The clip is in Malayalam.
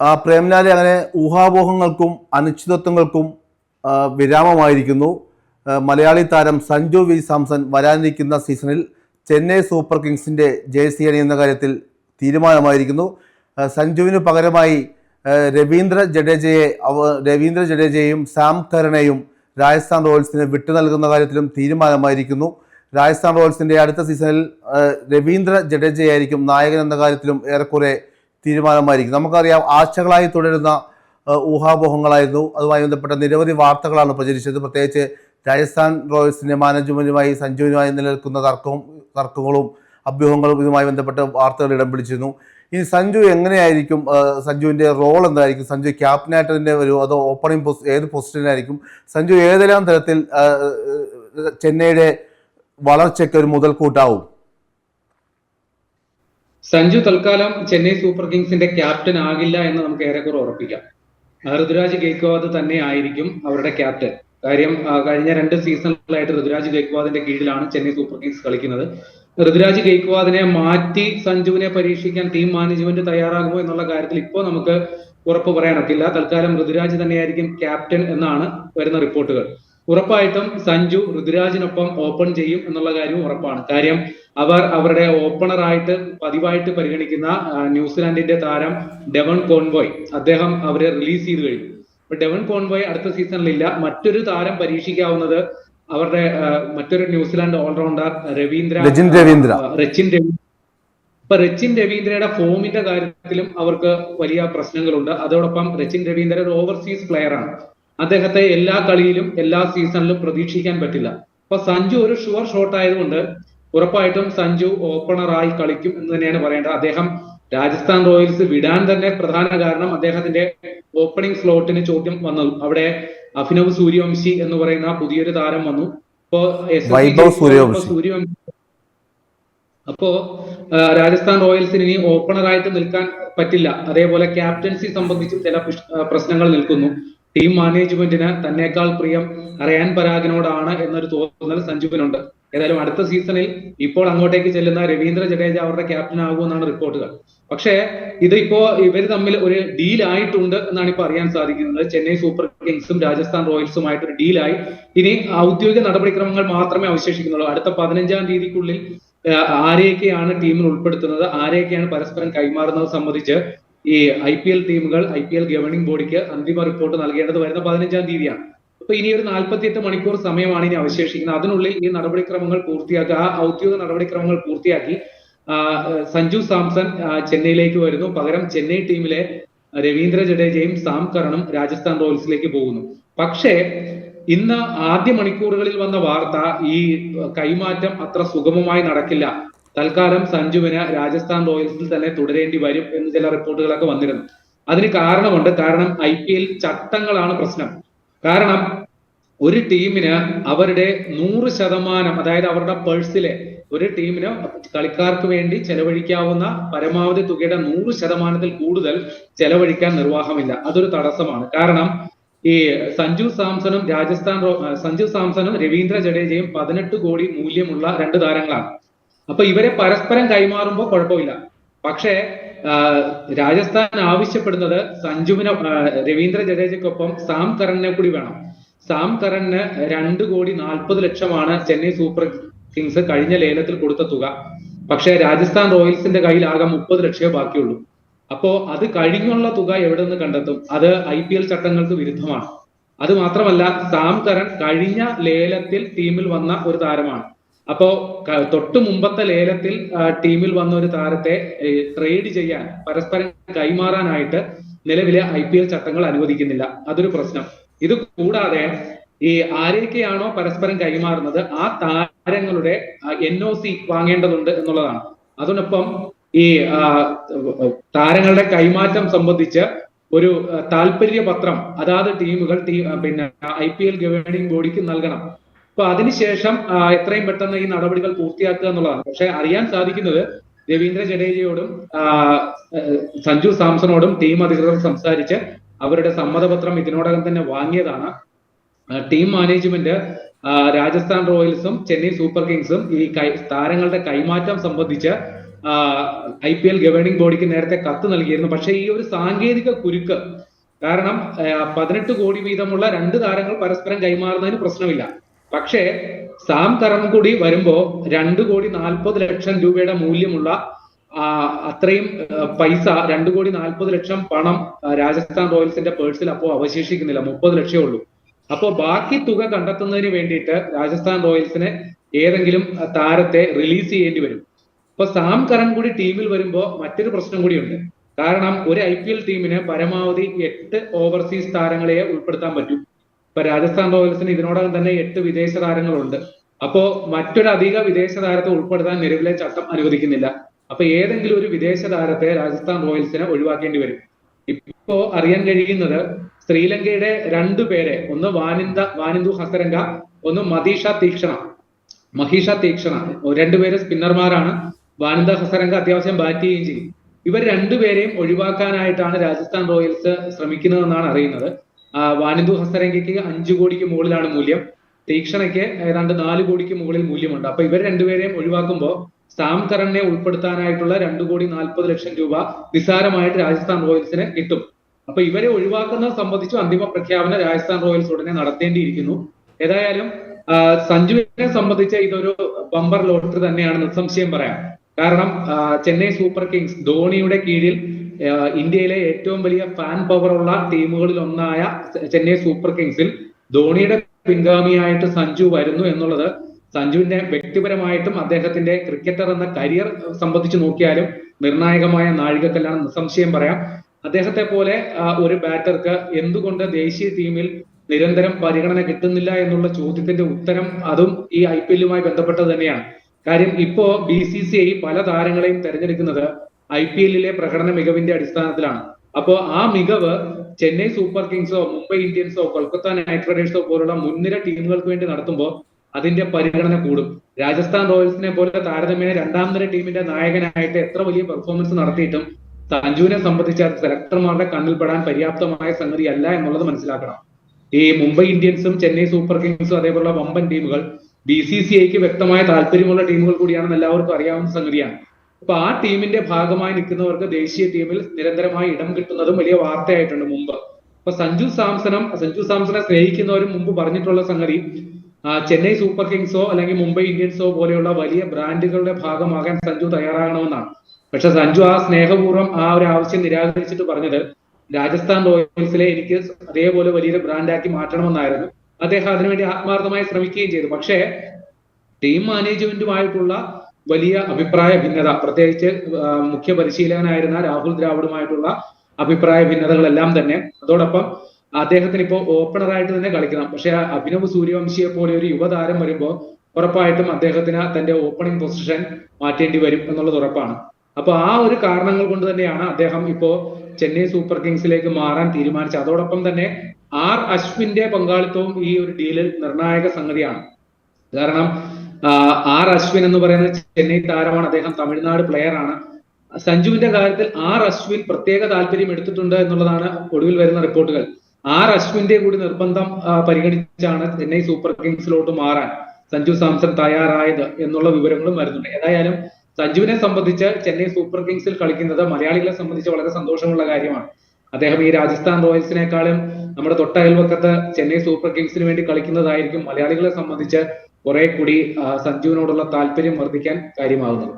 ആ പ്രേംലാലെ അങ്ങനെ ഊഹാപോഹങ്ങൾക്കും അനിശ്ചിതത്വങ്ങൾക്കും വിരാമമായിരിക്കുന്നു. മലയാളി താരം സഞ്ജു വി. സാംസൺ വരാനിരിക്കുന്ന സീസണിൽ ചെന്നൈ സൂപ്പർ കിങ്സിന്റെ ജേഴ്സി അണിയുന്ന കാര്യത്തിൽ തീരുമാനമായിരിക്കുന്നു. സഞ്ജുവിന് പകരമായി രവീന്ദ്ര ജഡേജയെ രവീന്ദ്ര ജഡേജയെയും സാം കരണയും രാജസ്ഥാൻ റോയൽസിന് വിട്ടു നൽകുന്ന കാര്യത്തിലും തീരുമാനമായിരിക്കുന്നു. രാജസ്ഥാൻ റോയൽസിന്റെ അടുത്ത സീസണിൽ രവീന്ദ്ര ജഡേജയായിരിക്കും നായകൻ എന്ന കാര്യത്തിലും ഏറെക്കുറെ തീരുമാനമായിരിക്കും. നമുക്കറിയാം ആഴ്ചകളായി തുടരുന്ന ഊഹാപോഹങ്ങളായിരുന്നു. അതുമായി ബന്ധപ്പെട്ട നിരവധി വാർത്തകളാണ് പ്രചരിച്ചത്. പ്രത്യേകിച്ച് രാജസ്ഥാൻ റോയൽസിന്റെ മാനേജ്മെന്റുമായി സഞ്ജുവിനുമായി നിലനിൽക്കുന്ന തർക്കവും തർക്കങ്ങളും അഭ്യൂഹങ്ങളും ഇതുമായി ബന്ധപ്പെട്ട വാർത്തകൾ ഇടം പിടിച്ചിരുന്നു. ഇനി സഞ്ജു എങ്ങനെയായിരിക്കും സഞ്ജുവിന്റെ റോൾ എന്തായിരിക്കും? സഞ്ജു ക്യാപ്റ്റനായിട്ട് ഒരു അതോ ഓപ്പണിംഗ് പോസ്റ്റ് ഏത് പൊസിഷനിലായിരിക്കും? സഞ്ജു ഏതെല്ലാം തരത്തിൽ ചെന്നൈയുടെ വളർച്ചയ്ക്ക് ഒരു മുതൽക്കൂട്ടാവും? സഞ്ജു തൽക്കാലം ചെന്നൈ സൂപ്പർ കിങ്സിന്റെ ക്യാപ്റ്റൻ ആകില്ല എന്ന് നമുക്ക് ഏറെക്കുറെ ഉറപ്പിക്കാം. ഋതുരാജ് ഗെയ്ക്വാദ് തന്നെ ആയിരിക്കും അവരുടെ ക്യാപ്റ്റൻ. കാര്യം കഴിഞ്ഞ രണ്ട് സീസണുകളായിട്ട് ഋതുരാജ് ഗെയ്ക്വാദിന്റെ കീഴിലാണ് ചെന്നൈ സൂപ്പർ കിങ്സ് കളിക്കുന്നത്. ഋതുരാജ് ഗെയ്ക്വാദിനെ മാറ്റി സഞ്ജുവിനെ പരീക്ഷിക്കാൻ ടീം മാനേജ്മെന്റ് തയ്യാറാകുമോ എന്നുള്ള കാര്യത്തിൽ ഇപ്പോൾ നമുക്ക് ഉറപ്പ് പറയാനൊക്കില്ല തൽക്കാലം ഋതുരാജ് തന്നെയായിരിക്കും ക്യാപ്റ്റൻ എന്നാണ് വരുന്ന റിപ്പോർട്ടുകൾ. ഉറപ്പായിട്ടും സഞ്ജു ഋതുരാജിനൊപ്പം ഓപ്പൺ ചെയ്യും എന്നുള്ള കാര്യവും ഉറപ്പാണ്. കാര്യം അവർ അവരുടെ ഓപ്പണറായിട്ട് പതിവായിട്ട് പരിഗണിക്കുന്ന ന്യൂസിലാൻഡിന്റെ താരം ഡെവൺ കോൺവോയ് അദ്ദേഹം അവരെ റിലീസ് ചെയ്ത് കഴിഞ്ഞു. അപ്പൊ ഡെവൺ കോൺവോയ് അടുത്ത സീസണിലില്ല മറ്റൊരു താരം പരീക്ഷിക്കാവുന്നത് അവരുടെ മറ്റൊരു New Zealand all rounder Ravindra Ravindra. Rachin Ravindra ഇപ്പൊ റച്ചിൻ രവീന്ദ്രയുടെ ഫോമിന്റെ കാര്യത്തിലും അവർക്ക് വലിയ പ്രശ്നങ്ങളുണ്ട്. അതോടൊപ്പം റച്ചിൻ രവീന്ദ്ര ഒരു ഓവർസീസ് പ്ലെയർ ആണ്. അദ്ദേഹത്തെ എല്ലാ കളിയിലും എല്ലാ സീസണിലും പ്രതീക്ഷിക്കാൻ പറ്റില്ല. അപ്പൊ സഞ്ജു ഒരു ഷുവർ ഷോട്ട് ആയതുകൊണ്ട് ഉറപ്പായിട്ടും സഞ്ജു ഓപ്പണറായി കളിക്കും എന്ന് തന്നെയാണ് പറയേണ്ടത്. അദ്ദേഹം രാജസ്ഥാൻ റോയൽസ് വിടാൻ തന്നെ പ്രധാന കാരണം അദ്ദേഹത്തിന്റെ ഓപ്പണിംഗ് സ്ലോട്ടിന് ചോദ്യം വന്നു. അവിടെ അഭിനവ് സൂര്യവംശി എന്ന് പറയുന്ന പുതിയൊരു താരം വന്നു. സൂര്യവംശി. സൂര്യവംശി അപ്പോ രാജസ്ഥാൻ റോയൽസിന് ഇനി ഓപ്പണറായിട്ട് നിൽക്കാൻ പറ്റില്ല. അതേപോലെ ക്യാപ്റ്റൻസി സംബന്ധിച്ചും ചില പ്രശ്നങ്ങൾ നിൽക്കുന്നു. ടീം മാനേജ്മെന്റിന് തന്നെക്കാൾ പ്രിയം റയാൻ പരാഗിനോടാണ് എന്നൊരു തോന്നൽ സഞ്ജുവിനുണ്ട്. ഏതായാലും അടുത്ത സീസണിൽ ഇപ്പോൾ അങ്ങോട്ടേക്ക് ചെല്ലുന്ന രവീന്ദ്ര ജഡേജ അവരുടെ ക്യാപ്റ്റൻ ആകുമെന്നാണ് റിപ്പോർട്ടുകൾ. പക്ഷേ ഇതിപ്പോ ഇവർ തമ്മിൽ ഒരു ഡീൽ ആയിട്ടുണ്ട് എന്നാണ് ഇപ്പൊ അറിയാൻ സാധിക്കുന്നത്. ചെന്നൈ സൂപ്പർ കിങ്സും രാജസ്ഥാൻ റോയൽസുമായിട്ട് ഒരു ഡീലായി ഇനി ഔദ്യോഗിക നടപടിക്രമങ്ങൾ മാത്രമേ അവശേഷിക്കുന്നുള്ളൂ. അടുത്ത പതിനഞ്ചാം തീയതിക്കുള്ളിൽ ആരെയൊക്കെയാണ് ടീമിൽ ഉൾപ്പെടുത്തുന്നത്? ആരെയൊക്കെയാണ് പരസ്പരം കൈമാറുന്നത് സംബന്ധിച്ച് ഈ ഐ പി എൽ ടീമുകൾ ഐ പി എൽ ഗവേണിംഗ് ബോഡിക്ക് അന്തിമ റിപ്പോർട്ട് നൽകേണ്ടത് വരുന്ന പതിനഞ്ചാം തീയതിയാണ്. അപ്പൊ ഇനി ഒരു നാൽപ്പത്തിയെട്ട് മണിക്കൂർ സമയമാണ് ഇനി അവശേഷിക്കുന്നത്. അതിനുള്ളിൽ ഈ നടപടിക്രമങ്ങൾ പൂർത്തിയാക്കി ആ ഔദ്യോഗിക നടപടിക്രമങ്ങൾ പൂർത്തിയാക്കി സഞ്ജു സാംസൺ ചെന്നൈയിലേക്ക് വരുന്നു. പകരം ചെന്നൈ ടീമിലെ രവീന്ദ്ര ജഡേജയും സാം കരണും രാജസ്ഥാൻ റോയൽസിലേക്ക് പോകുന്നു. പക്ഷേ ഇന്ന് ആദ്യ മണിക്കൂറുകളിൽ വന്ന വാർത്ത ഈ കൈമാറ്റം അത്ര സുഗമമായി നടക്കില്ല. തൽക്കാലം സഞ്ജുവിന് രാജസ്ഥാൻ റോയൽസിൽ തന്നെ തുടരേണ്ടി വരും എന്ന് ചില റിപ്പോർട്ടുകളൊക്കെ വന്നിരുന്നു. അതിന് കാരണമുണ്ട്. കാരണം ഐ പി എൽ ചട്ടങ്ങളാണ് പ്രശ്നം. കാരണം ഒരു ടീമിന് അവരുടെ നൂറ് ശതമാനം അതായത് അവരുടെ പേഴ്സിലെ ഒരു ടീമിന് കളിക്കാർക്ക് വേണ്ടി ചെലവഴിക്കാവുന്ന പരമാവധി തുകയുടെ നൂറ് ശതമാനത്തിൽ കൂടുതൽ ചെലവഴിക്കാൻ നിർവാഹമില്ല. അതൊരു തടസ്സമാണ്. കാരണം ഈ സഞ്ജു സാംസണും രാജസ്ഥാൻ സഞ്ജു സാംസണും രവീന്ദ്ര ജഡേജയും പതിനെട്ട് കോടി മൂല്യമുള്ള രണ്ട് താരങ്ങളാണ്. അപ്പൊ ഇവരെ പരസ്പരം കൈമാറുമ്പോൾ കുഴപ്പമില്ല. പക്ഷേ രാജസ്ഥാൻ ആവശ്യപ്പെടുന്നത് സഞ്ജുവിനെ രവീന്ദ്ര ജഡേജയ്ക്കൊപ്പം സാം കറണിനെ കൂടി വേണം. സാം കറണിന് രണ്ട് കോടി നാൽപ്പത് ലക്ഷമാണ് ചെന്നൈ സൂപ്പർ കിങ്സ് കഴിഞ്ഞ ലേലത്തിൽ കൊടുത്ത തുക. പക്ഷേ രാജസ്ഥാൻ റോയൽസിന്റെ കയ്യിൽ ആകെ മുപ്പത് ലക്ഷമേ ബാക്കിയുള്ളൂ. അപ്പോ അത് കഴിഞ്ഞുള്ള തുക എവിടെ നിന്ന് കണ്ടെത്തും? അത് ഐ പി എൽ ചട്ടങ്ങൾക്ക് വിരുദ്ധമാണ്. അത് മാത്രമല്ല സാം കരൺ കഴിഞ്ഞ ലേലത്തിൽ ടീമിൽ വന്ന ഒരു താരമാണ്. അപ്പോ തൊട്ട് മുമ്പത്തെ ലേലത്തിൽ ടീമിൽ വന്ന ഒരു താരത്തെ ട്രേഡ് ചെയ്യാൻ പരസ്പരം കൈമാറാനായിട്ട് നിലവിലെ ഐ പി എൽ ചട്ടങ്ങൾ അനുവദിക്കുന്നില്ല. അതൊരു പ്രശ്നം. ഇത് കൂടാതെ ഈ ആരെയൊക്കെയാണോ പരസ്പരം കൈമാറുന്നത് ആ താരങ്ങളുടെ എൻ ഒ സി വാങ്ങേണ്ടതുണ്ട് എന്നുള്ളതാണ്. അതിനൊപ്പം ഈ താരങ്ങളുടെ കൈമാറ്റം സംബന്ധിച്ച് ഒരു ആ, താല്പര്യ പത്രം അതാത് ടീമുകൾ ടീം പിന്നെ ഐ പി എൽ ഗവേണിംഗ് ബോഡിക്ക് നൽകണം. അപ്പൊ അതിനുശേഷം എത്രയും പെട്ടെന്ന് ഈ നടപടികൾ പൂർത്തിയാക്കുക എന്നുള്ളതാണ്. പക്ഷെ അറിയാൻ സാധിക്കുന്നത് രവീന്ദ്ര ജഡേജയോടും സഞ്ജു സാംസണോടും ടീം അധികൃതർ സംസാരിച്ച് അവരുടെ സമ്മതപത്രം ഇതിനോടകം തന്നെ വാങ്ങിയതാണ്. ടീം മാനേജ്മെന്റ് രാജസ്ഥാൻ റോയൽസും ചെന്നൈ സൂപ്പർ കിങ്സും ഈ താരങ്ങളുടെ കൈമാറ്റം സംബന്ധിച്ച് ഐ പി എൽ ഗവേണിംഗ് ബോഡിക്ക് നേരത്തെ കത്ത് നൽകിയിരുന്നു. പക്ഷെ ഈ ഒരു സാങ്കേതിക കുരുക്ക് കാരണം പതിനെട്ട് കോടി വീതമുള്ള രണ്ട് താരങ്ങൾ പരസ്പരം കൈമാറുന്നതിന് പ്രശ്നമില്ല. പക്ഷേ സാം കൂടി വരുമ്പോ രണ്ടു കോടി നാൽപ്പത് ലക്ഷം രൂപയുടെ മൂല്യമുള്ള അത്രയും പൈസ രണ്ടു കോടി നാൽപ്പത് ലക്ഷം പണം രാജസ്ഥാൻ റോയൽസിന്റെ പേഴ്സിൽ അപ്പോൾ അവശേഷിക്കുന്നില്ല. മുപ്പത് ലക്ഷമേ ഉള്ളൂ. അപ്പോ ബാക്കി തുക കണ്ടെത്തുന്നതിന് വേണ്ടിയിട്ട് രാജസ്ഥാൻ റോയൽസിന് ഏതെങ്കിലും താരത്തെ റിലീസ് ചെയ്യേണ്ടി വരും. അപ്പൊ സാം കറൻ കൂടി ടീമിൽ വരുമ്പോൾ മറ്റൊരു പ്രശ്നം കൂടിയുണ്ട്. കാരണം ഒരു ഐ ടീമിന് പരമാവധി എട്ട് ഓവർസീസ് താരങ്ങളെ ഉൾപ്പെടുത്താൻ പറ്റും. ഇപ്പൊ രാജസ്ഥാൻ റോയൽസിന് ഇതിനോടകം തന്നെ എട്ട് വിദേശ താരങ്ങളുണ്ട്. അപ്പോ മറ്റൊരു അധിക വിദേശ താരത്തെ ഉൾപ്പെടുത്താൻ നിലവിലെ ചട്ടം അനുവദിക്കുന്നില്ല. അപ്പൊ ഏതെങ്കിലും ഒരു വിദേശ താരത്തെ രാജസ്ഥാൻ റോയൽസിന് ഒഴിവാക്കേണ്ടി വരും. ഇപ്പോ അറിയാൻ കഴിയുന്നത് ശ്രീലങ്കയുടെ രണ്ടു പേരെ ഒന്ന് വാനിന്ദ വാനിന്ദു ഹസരംഗ ഒന്ന് മതീഷ തീക്ഷണ മഹീഷ തീക്ഷണ. രണ്ടുപേര് സ്പിന്നർമാരാണ്. വാനിന്ദ ഹസരംഗ അത്യാവശ്യം ബാറ്റ് ചെയ്യുകയും ചെയ്യും. ഇവർ രണ്ടുപേരെയും ഒഴിവാക്കാനായിട്ടാണ് രാജസ്ഥാൻ റോയൽസ് ശ്രമിക്കുന്നതെന്നാണ് അറിയുന്നത്. വാനിന്ദു ഹസരംഗയ്ക്ക് അഞ്ചു കോടിക്ക് മുകളിലാണ് മൂല്യം. തീക്ഷണയ്ക്ക് ഏതാണ്ട് നാല് കോടിക്ക് മുകളിൽ മൂല്യമുണ്ട്. അപ്പൊ ഇവർ രണ്ടുപേരെയും ഒഴിവാക്കുമ്പോൾ സാം കറണിനെ ഉൾപ്പെടുത്താനായിട്ടുള്ള രണ്ടു കോടി നാൽപ്പത് ലക്ഷം രൂപ നിസ്സാരമായിട്ട് രാജസ്ഥാൻ റോയൽസിന് കിട്ടും. അപ്പൊ ഇവരെ ഒഴിവാക്കുന്നത് സംബന്ധിച്ച് അന്തിമ പ്രഖ്യാപനം രാജസ്ഥാൻ റോയൽസ് ഉടനെ നടത്തേണ്ടിയിരിക്കുന്നു. ഏതായാലും സഞ്ജുവിനെ സംബന്ധിച്ച് ഇതൊരു ബമ്പർ ലോട്ടറി തന്നെയാണ്. നിസ്സംശയം പറയാം. കാരണം ചെന്നൈ സൂപ്പർ കിങ്സ് ധോണിയുടെ കീഴിൽ ഇന്ത്യയിലെ ഏറ്റവും വലിയ ഫാൻ പവർ ഉള്ള ടീമുകളിൽ ഒന്നായ ചെന്നൈ സൂപ്പർ കിങ്സിൽ ധോണിയുടെ പിൻഗാമിയായിട്ട് സഞ്ജു വരുന്നു എന്നുള്ളത് സഞ്ജുവിന്റെ വ്യക്തിപരമായിട്ടും അദ്ദേഹത്തിന്റെ ക്രിക്കറ്റർ എന്ന കരിയർ സംബന്ധിച്ച് നോക്കിയാലും നിർണായകമായ നാഴികക്കല്ലാണ്. നിസ്സംശയം പറയാം. അദ്ദേഹത്തെ പോലെ ഒരു ബാറ്റർക്ക് എന്തുകൊണ്ട് ദേശീയ ടീമിൽ നിരന്തരം പരിഗണന കിട്ടുന്നില്ല എന്നുള്ള ചോദ്യത്തിന്റെ ഉത്തരം അതും ഈ ഐ പി എല്ലുമായി ബന്ധപ്പെട്ടത് തന്നെയാണ്. കാര്യം ഇപ്പോ ബി സി സി ഐ പല താരങ്ങളെയും തെരഞ്ഞെടുക്കുന്നത് ഐ പി എല്ലിലെ പ്രകടന മികവിന്റെ അടിസ്ഥാനത്തിലാണ്. അപ്പോ ആ മികവ് ചെന്നൈ സൂപ്പർ കിങ്സോ മുംബൈ ഇന്ത്യൻസോ കൊൽക്കത്ത നൈറ്റ് റൈഡേഴ്സോ പോലുള്ള മുൻനിര ടീമുകൾക്ക് വേണ്ടി നടത്തുമ്പോൾ അതിന്റെ പരിഗണന കൂടും. രാജസ്ഥാൻ റോയൽസിനെ പോലെ താരതമ്യേന രണ്ടാം നിര ടീമിന്റെ നായകനായിട്ട് എത്ര വലിയ പെർഫോമൻസ് നടത്തിയിട്ടും സഞ്ജുവിനെ സംബന്ധിച്ച സെലക്ടർമാരുടെ കണ്ണിൽപ്പെടാൻ പര്യാപ്തമായ സംഗതി അല്ല എന്നുള്ളത് മനസ്സിലാക്കണം. ഈ മുംബൈ ഇന്ത്യൻസും ചെന്നൈ സൂപ്പർ കിങ്സും അതേപോലുള്ള വമ്പൻ ടീമുകൾ ബി സി സി ഐക്ക് വ്യക്തമായ താല്പര്യമുള്ള ടീമുകൾ കൂടിയാണെന്ന് എല്ലാവർക്കും അറിയാവുന്ന സംഗതിയാണ്. അപ്പൊ ആ ടീമിന്റെ ഭാഗമായി നിൽക്കുന്നവർക്ക് ദേശീയ ടീമിൽ നിരന്തരമായി ഇടം കിട്ടുന്നതും വലിയ വാർത്തയായിട്ടുണ്ട് മുമ്പ്. അപ്പൊ സഞ്ജു സാംസണം സഞ്ജു സാംസണെ സ്നേഹിക്കുന്നവരും മുമ്പ് പറഞ്ഞിട്ടുള്ള സംഗതി ചെന്നൈ സൂപ്പർ കിങ്സോ അല്ലെങ്കിൽ മുംബൈ ഇന്ത്യൻസോ പോലെയുള്ള വലിയ ബ്രാൻഡുകളുടെ ഭാഗമാകാൻ സഞ്ജു തയ്യാറാകണമെന്നാണ്. പക്ഷെ സഞ്ജു ആ സ്നേഹപൂർവം ആ ഒരു ആവശ്യം നിരാകരിച്ചിട്ട് പറഞ്ഞത് രാജസ്ഥാൻ റോയൽസിലെ എനിക്ക് അതേപോലെ വലിയൊരു ബ്രാൻഡാക്കി മാറ്റണമെന്നായിരുന്നു. അദ്ദേഹം അതിനുവേണ്ടി ആത്മാർത്ഥമായി ശ്രമിക്കുകയും ചെയ്തു. പക്ഷേ ടീം മാനേജ്മെന്റുമായിട്ടുള്ള വലിയ അഭിപ്രായ ഭിന്നത പ്രത്യേകിച്ച് മുഖ്യ പരിശീലകനായിരുന്ന രാഹുൽ ദ്രാവിഡുമായിട്ടുള്ള അഭിപ്രായ ഭിന്നതകളെല്ലാം തന്നെ. അതോടൊപ്പം അദ്ദേഹത്തിന് ഇപ്പോൾ ഓപ്പണറായിട്ട് തന്നെ കളിക്കണം. പക്ഷെ അഭിനവ് സൂര്യവംശിയെ പോലെ ഒരു യുവതാരം വരുമ്പോൾ ഉറപ്പായിട്ടും അദ്ദേഹത്തിന് തന്റെ ഓപ്പണിംഗ് പൊസിഷൻ മാറ്റേണ്ടി വരും എന്നുള്ളത് ഉറപ്പാണ്. അപ്പൊ ആ ഒരു കാരണങ്ങൾ കൊണ്ട് തന്നെയാണ് അദ്ദേഹം ഇപ്പോ ചെന്നൈ സൂപ്പർ കിങ്സിലേക്ക് മാറാൻ തീരുമാനിച്ചത്. അതോടൊപ്പം തന്നെ ആർ അശ്വിന്റെ പങ്കാളിത്തവും ഈ ഒരു ഡീലിൽ നിർണായക സംഗതിയാണ്. കാരണം ആർ അശ്വിൻ എന്ന് പറയുന്ന ചെന്നൈ താരമാണ്. അദ്ദേഹം തമിഴ്നാട് പ്ലെയർ ആണ്. സഞ്ജുവിന്റെ കാര്യത്തിൽ ആർ അശ്വിൻ പ്രത്യേക താല്പര്യം എടുത്തിട്ടുണ്ട് എന്നുള്ളതാണ് ഒടുവിൽ വരുന്ന റിപ്പോർട്ടുകൾ. ആർ അശ്വിന്റെ കൂടി നിർബന്ധം പരിഗണിച്ചാണ് ചെന്നൈ സൂപ്പർ കിങ്സിലോട്ട് മാറാൻ സഞ്ജു സാംസൺ തയ്യാറായത് എന്നുള്ള വിവരങ്ങളും വരുന്നുണ്ട്. ഏതായാലും സഞ്ജുവിനെ സംബന്ധിച്ച് ചെന്നൈ സൂപ്പർ കിങ്സിൽ കളിക്കുന്നത് മലയാളികളെ സംബന്ധിച്ച് വളരെ സന്തോഷമുള്ള കാര്യമാണ്. അദ്ദേഹം ഈ രാജസ്ഥാൻ റോയൽസിനേക്കാളും നമ്മുടെ തൊട്ട അയൽവക്കത്ത് ചെന്നൈ സൂപ്പർ കിങ്സിന് വേണ്ടി കളിക്കുന്നതായിരിക്കും മലയാളികളെ സംബന്ധിച്ച് കുറെ കൂടി സഞ്ജുവിനോടുള്ള താല്പര്യം വർദ്ധിക്കാൻ കാര്യമാകുന്നത്